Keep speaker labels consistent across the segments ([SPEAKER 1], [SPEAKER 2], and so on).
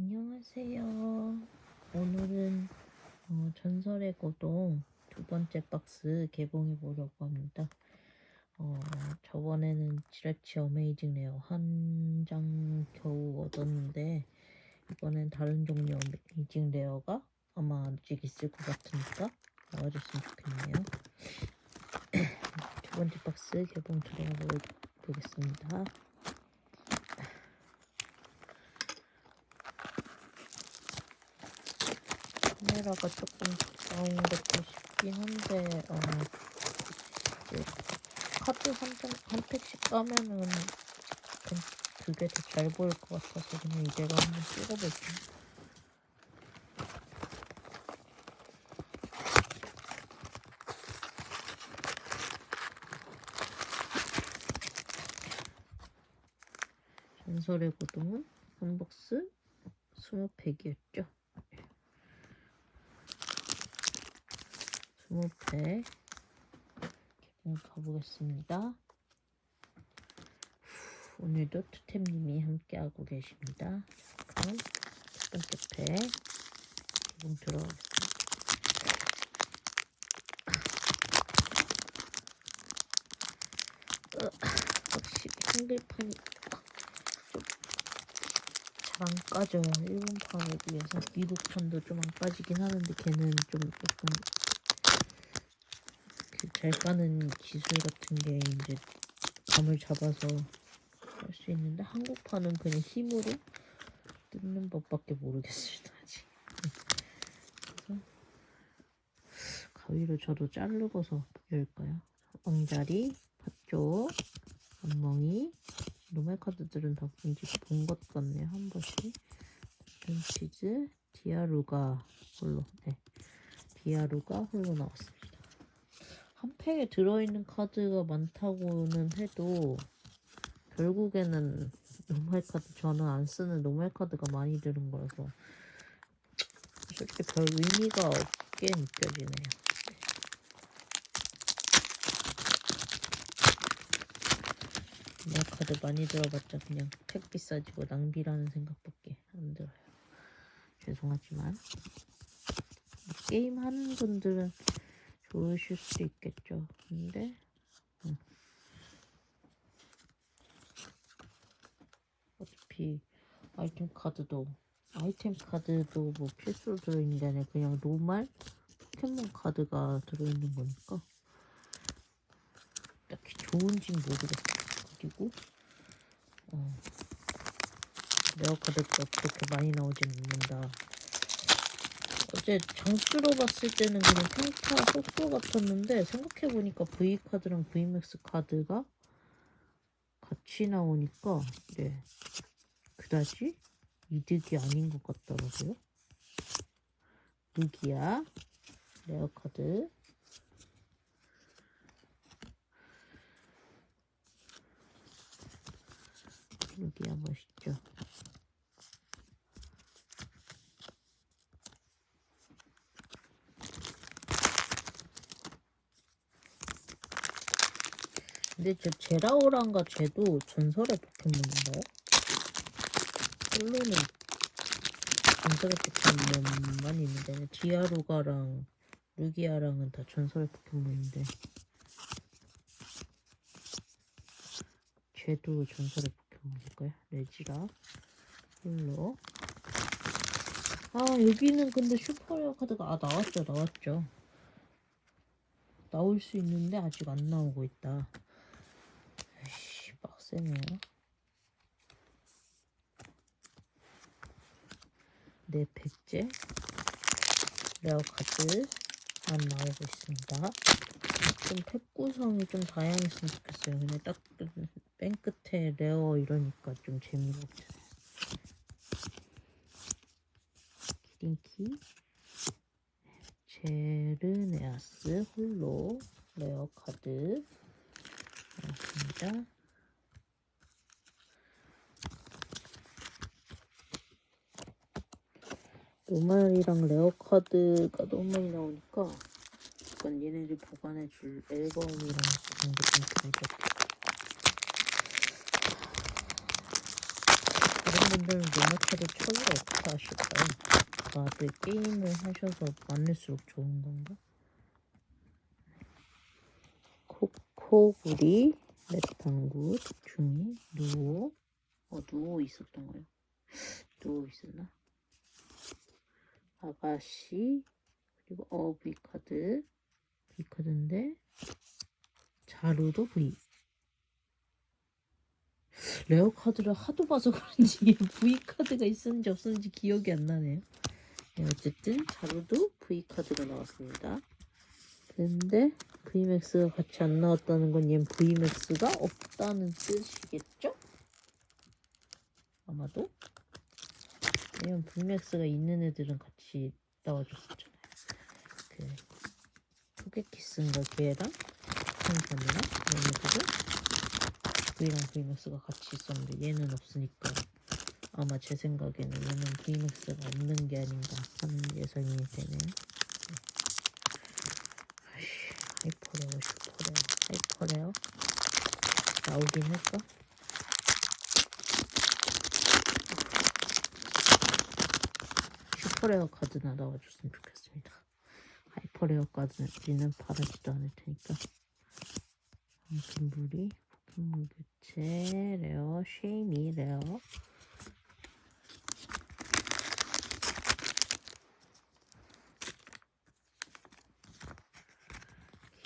[SPEAKER 1] 안녕하세요. 오늘은 어, 전설의 고동 두 번째 박스 개봉해 보려고 합니다. 어, 저번에는 지라치 어메이징 레어 한 장 겨우 얻었는데 이번엔 다른 종류 어메이징 레어가 아마 아직 있을 것 같으니까 나와줬으면 좋겠네요. 두 번째 박스 개봉 들어가 보- 보겠습니다. 카메라가 조금 가까운 것도 싶긴 한데 어, 카드 한, 팩씩 까면은 그- 그게 더 잘 보일 것 같아서 그냥 이대로 한번 찍어볼게요. 전설의 고동은 한 박스 20팩이었죠. 20팩 개봉 가보겠습니다. 오늘도 투템님이 함께하고 계십니다. 그럼 첫 번째 팩 개봉 들어가겠습니다. 으, 확실히 한글판이 잘안 까져요. 일본판에 비해서 미국판도 좀 안 까지긴 하는데 걔는 좀 조금 그 잘 까는 기술 같은 게 이제 감을 잡아서 할 수 있는데 한국판은 그냥 힘으로 뜯는 법밖에 모르겠습니다 아직. 그래서 가위로 저도 자르고서 열까요? 왕자리, 팥쪽, 엉멍이 노말 카드들은 다 뭔지 본 것 같네요 한 번씩 벤치즈, 디아루가 홀로 네 디아루가 홀로 나왔습니다 한 팩에 들어있는 카드가 많다고는 해도 결국에는 노말 카드 저는 안 쓰는 노말 카드가 많이 들은 거라서 솔직히 별 의미가 없게 느껴지네요. 노말 카드 많이 들어봤자 그냥 팩 비싸지고 낭비라는 생각밖에 안 들어요. 죄송하지만 게임 하는 분들은 좋으실 수도 있겠죠. 근데 음. 어차피 아이템 카드도 아이템 카드도 뭐 필수로 들어있는 게 아니라 그냥 노말 포켓몬 카드가 들어있는 거니까 딱히 좋은진 모르겠어요. 그리고 어, 레어 카드가 그렇게 많이 나오진 않는다. 어제 장수로 봤을 때는 그냥 평타 속도 같았는데 생각해보니까 V 카드랑 VMAX 카드가 같이 나오니까 네 그다지 이득이 아닌 것 같더라고요. 루기아 레어 카드 루기아 멋있죠. 근데 저 제라오란가 쟤도 전설의 포켓몬인가요? 홀로는 전설의 포켓몬만 있는데 디아루가랑 루기아랑은 다 전설의 포켓몬인데 쟤도 전설의 포켓몬일까요? 레지라 홀로 아 여기는 근데 슈퍼레어 카드가 아 나왔죠 나왔죠 나올 수 있는데 아직 안 나오고 있다 빡세네요 네 백제 레어 카드만 나오고 있습니다. 좀 팩 구성이 좀 다양했으면 좋겠어요. 그냥 딱맨 끝에 레어 이러니까 좀 재미가 없어요. 기린키 제르네아스 홀로 레어 카드 나왔습니다. 노말이랑 레어 카드가 너무 많이 나오니까 약간 얘네들 보관해줄 앨범이랑 그런 게좀 같아요. 다른 분들은 노마카드 처리가 어떻게 하실까요? 다들 게임을 하셔서 많을수록 좋은 건가? 코코구리, 랩탕구, 중이, 누오. 어, 누오 있었던 거예요. 누오 있었나? 아가씨, 그리고 어, V카드. V카드인데, 자루도 V. 레어 카드를 하도 봐서 그런지 얘 V 카드가 있었는지 없었는지 기억이 안 나네요. 네, 어쨌든 자루도 V 카드가 나왔습니다. 근데 VMAX가 같이 안 나왔다는 건 얘는 VMAX가 없다는 뜻이겠죠? 아마도 왜냐면 VMAX가 있는 애들은 같이 나와줬었잖아요. 그 토게키스인가 걔랑 한편이랑 얘네들은 V랑 VMAX가 같이 있었는데 얘는 없으니까 아마 제 생각에는 얘는 VMAX가 없는 게 아닌가 하는 예상이 되네요. 네. 아이씨, 하이퍼레어, 슈퍼레어, 하이퍼레어 나오긴 할까? 슈퍼레어 카드나 나와줬으면 좋겠습니다. 하이퍼레어 카드는 바라지도 않을 테니까. 금불이 포켓몬 교체 레어 쉐이미 레어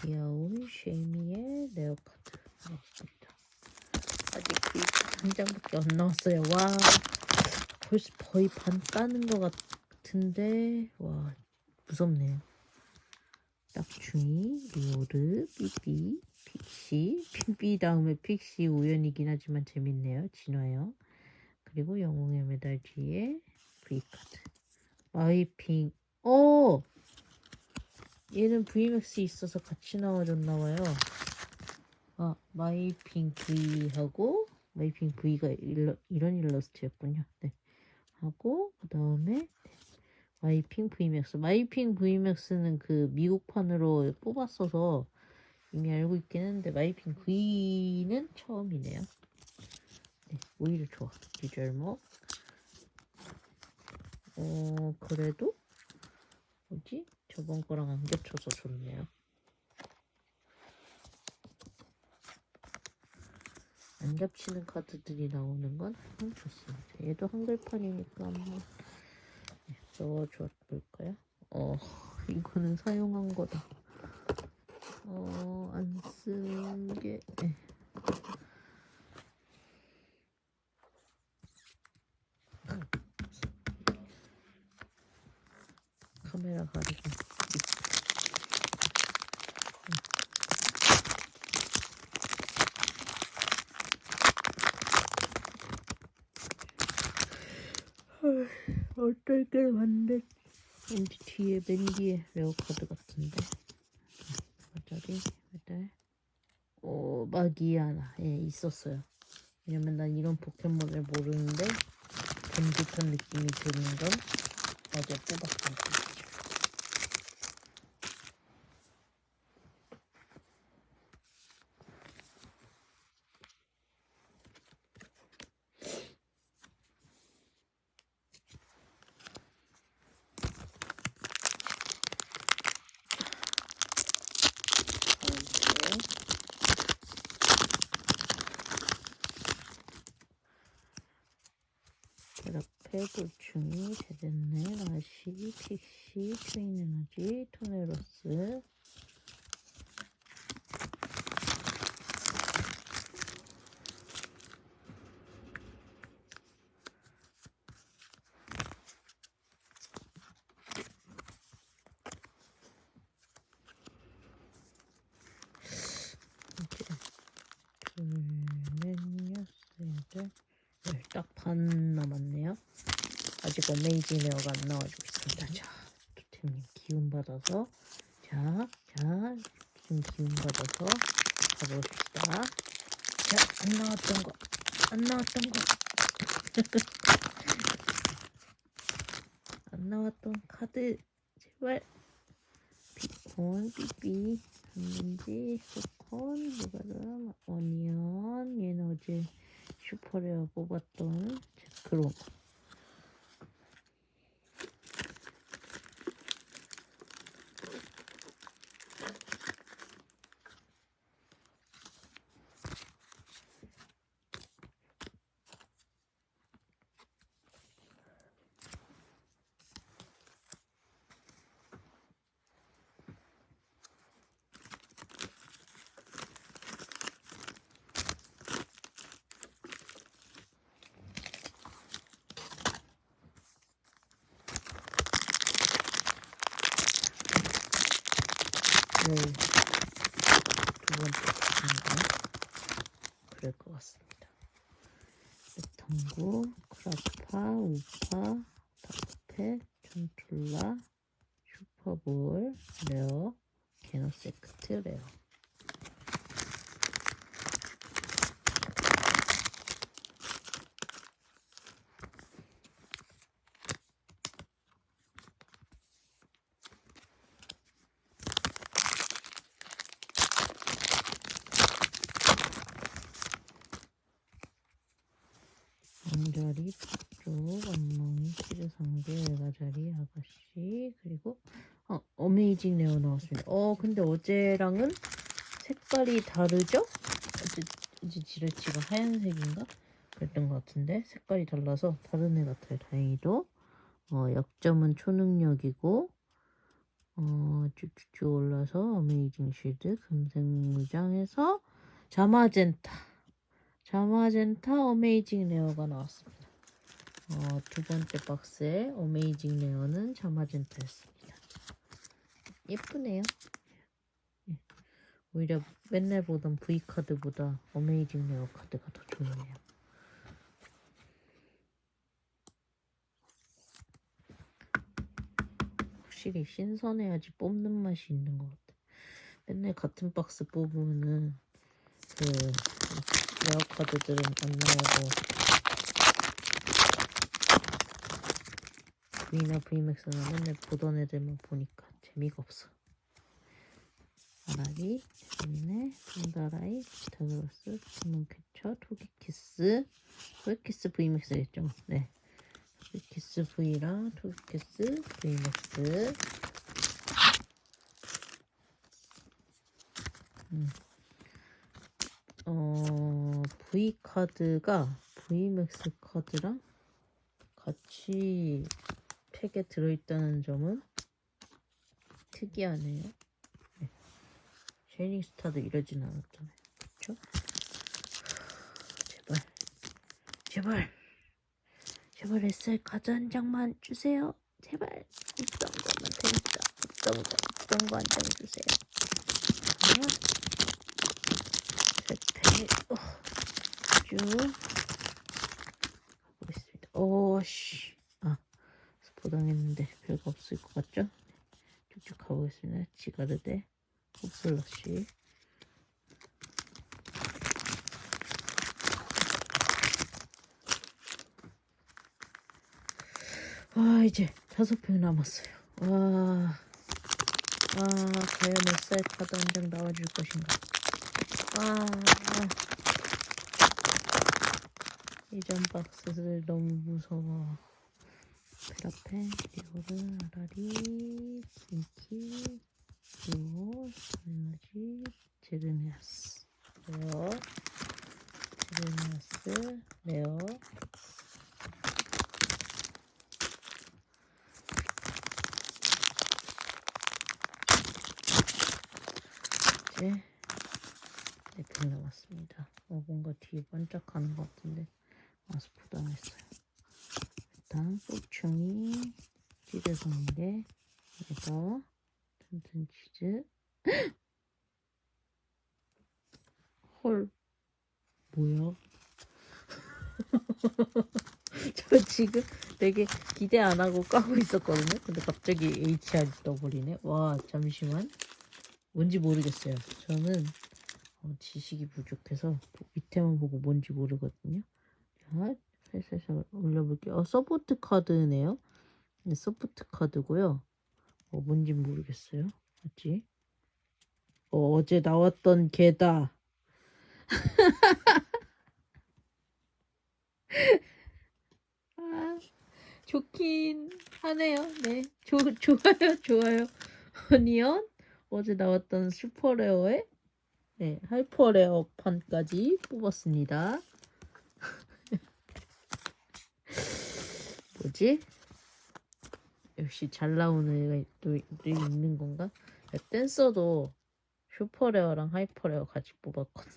[SPEAKER 1] 귀여운 쉐이미의 레어 카드 나왔습니다. 아직 한 장밖에 안 나왔어요. 와 벌써 거의 반 까는 것 같 은데 와 무섭네요. 딱중이 리오르 삐삐 픽시 핑비 다음에 픽시 우연이긴 하지만 재밌네요. 진화요. 그리고 영웅의 메달 뒤에 V카드. 마이핑. 어! 얘는 VMAX 있어서 같이 나와줬나봐요. 아, 마이핑 V하고 마이핑 V가 일러, 이런 일러스트였군요. 네. 하고 그 다음에 마이핑 VMAX. 마이핑 VMAX는 그 미국판으로 뽑았어서 이미 알고 있긴 했는데 마이핑 V는 처음이네요. 네, 오히려 좋아. 비주얼목. 어, 그래도 뭐지? 저번 거랑 안 겹쳐서 좋네요. 안 겹치는 카드들이 나오는 건참 좋습니다. 얘도 한글판이니까 네, 넣어줘 볼까요? 어, 이거는 사용한 거다. 어, 안쓴 게, 네. 카메라 가리고. 때 봤는데 왠지 뒤에 맨 뒤에 레어 카드 같은데. 메달이 메달 어 마기아나 예 있었어요. 왜냐면 난 이런 포켓몬을 모르는데 본 듯한 느낌이 드는 건 어제 다음 거. 돌충이 제덴네. 라시 픽시 트윈에너지 토네로스. 넷, 여섯, 열, 딱반 남았네요. 아직 어메이징 레어가 안 나와주고 있습니다. 자, 토템님 기운 받아서, 자, 자, 지금 기운 받아서 가봅시다. 자, 안 나왔던 거, 안 나왔던 거, 안 나왔던 카드, 제발. 비콘, 삐삐, 한민지, 스콘, 누가더라, 어니언, 얘는 어제 슈퍼레어 뽑았던 제크로 네. 두 번째 가인가 그럴 것 같습니다. 탕구, 크라파, 우파, 다크펫, 전툴라, 슈퍼볼, 레어, 게노세크트 레어. 왕자리, 쪽, 엉망이, 시르상대, 외가자리, 아가씨, 그리고 어, 어메이징 레어 나왔습니다. 어, 근데 어제랑은 색깔이 다르죠? 어제, 어제 지라치가 하얀색인가? 그랬던 것 같은데 색깔이 달라서 다른 애 같아요. 다행히도 어, 약점은 초능력이고 어, 쭉쭉쭉 올라서 어메이징 쉴드 금색 무장에서 자마젠타 자마젠타 어메이징 레어가 나왔습니다. 어, 두 번째 박스에 어메이징 레어는 자마젠타였습니다. 예쁘네요. 예. 오히려 맨날 보던 V 카드보다 어메이징 레어 카드가 더 좋네요. 확실히 신선해야지 뽑는 맛이 있는 것 같아. 맨날 같은 박스 뽑으면은 그 레어 카드들은 안 나오고 V나 V맥스는 맨날 보던 애들만 보니까 재미가 없어. 아라리, 재미네, 손다라이, 기타그로스, 몬캐쳐, 토기키스, 토기키스 V맥스겠죠? 네. 토기키스 V랑 토기키스 V맥스. 음. 어, V 카드가 V맥스 카드랑 같이 팩에 들어있다는 점은 특이하네요. 네. 쉐이닝 스타도 이러진 않았잖아요. 그쵸? 제발, 제발, 제발 SR 카드 한 장만 주세요. 제발, 있던 거만 됩니다. 있던 거, 있던 거 한 장 주세요. 하나, 셋, 어, 쭉 가보겠습니다. 오씨, 아 스포당했는데 별거 없을 것 같죠? 쭉쭉 가보겠습니다. 지가르데, 홉슬러시. 아 이제 다섯 팩 남았어요. 와, 아 과연 몇 카드 한 장 나와줄 것인가? 아, 이전 박스들 너무 무서워. 페라펜, 리오르, 아라리, 빈키, 리오, 에너지, 제르네아스. 레어, 제르네아스, 레어. 이제 네팩 남았습니다. 어, 뭔가 뒤에 반짝하는 것 같은데 아스포 당했어요. 일단 치즈 성게 그래서 튼튼 치즈 헐 뭐야? 저 지금 되게 기대 안 하고 까고 있었거든요. 근데 갑자기 HR 떠버리네. 와 잠시만. 뭔지 모르겠어요. 저는 어, 지식이 부족해서 밑에만 보고 뭔지 모르거든요. 자, 살살살 올려볼게요. 어, 서포트 카드네요. 네, 서포트 카드고요. 어, 뭔지 모르겠어요. 맞지? 어, 어제 나왔던 개다. 아, 좋긴 하네요. 네, 조, 좋아요, 좋아요. 어니언 어제 나왔던 슈퍼레어의 네, 하이퍼레어 판까지 뽑았습니다. 뭐지? 역시 잘 나오는 애가 또, 또 있는 건가? 야, 댄서도 슈퍼레어랑 하이퍼레어 같이 뽑았거든.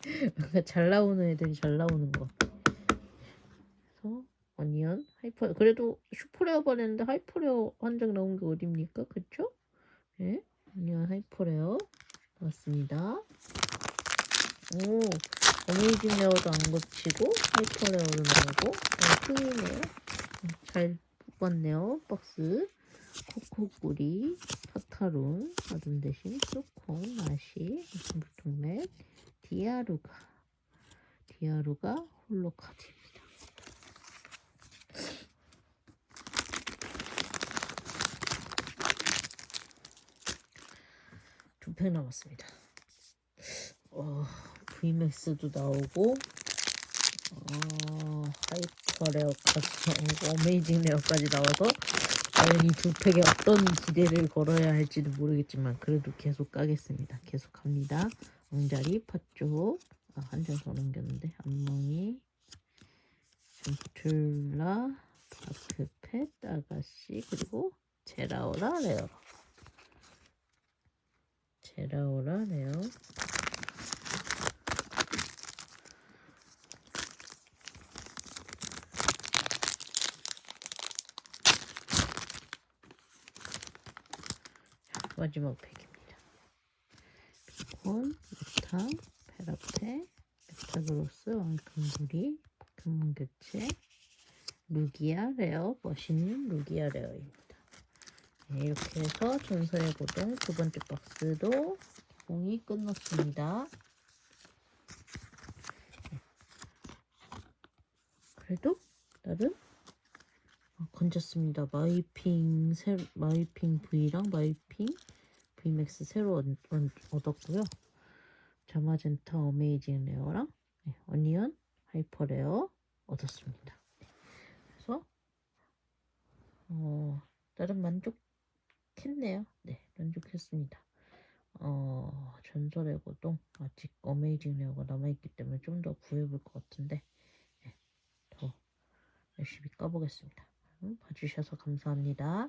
[SPEAKER 1] 뭔가 잘 나오는 애들이 잘 나오는 것 같아. 그래서 어니언, 하이퍼 그래도 슈퍼레어 받았는데 하이퍼레어 한 장 나온 게 어딥니까? 그쵸? 네, 어니언 하이퍼레어 나왔습니다. 오, 어메이징 레어도 안 거치고 하이퍼레어도 나오고 어, 큰이네요. 잘 뽑았네요. 박스 코코꼬리, 파타룬, 아둔 대신 쏘콩, 나시, 물통맥, 디아루가 디아루가 홀로 카드입니다. 두 팩 남았습니다. 어, VMAX도 나오고 어, 하이퍼 레어까지 나오고 어메이징 레어까지 나와서 과연 이두 팩에 어떤 기대를 걸어야 할지도 모르겠지만 그래도 계속 까겠습니다. 계속 갑니다. 엉자리, 팥쪽 아, 한장 더 넘겼는데 안멍이 젠툴라, 다크펫, 아가씨 그리고 제라오라 레어 제라오라 레어 마지막 팩입니다. 비콘, 메타, 페라페, 메타그로스, 왕금구리, 포켓몬 교체, 루기아 레어, 멋있는 루기아 레어입니다. 네, 이렇게 해서 전설의 고동 두 번째 박스도 공이 끝났습니다. 네. 그래도 나름 어, 건졌습니다. 마이핑 새 마이핑 V랑 마이핑 V맥스 새로 얻, 얻, 얻었고요. 자마젠타 어메이징 레어랑 네, 어니언 하이퍼 레어 얻었습니다. 네. 그래서 어 나름 만족했네요. 네, 만족했습니다. 어 전설의 고동 아직 어메이징 레어가 남아있기 때문에 좀 더 구해볼 것 같은데 네, 더 열심히 까보겠습니다. 봐주셔서 감사합니다.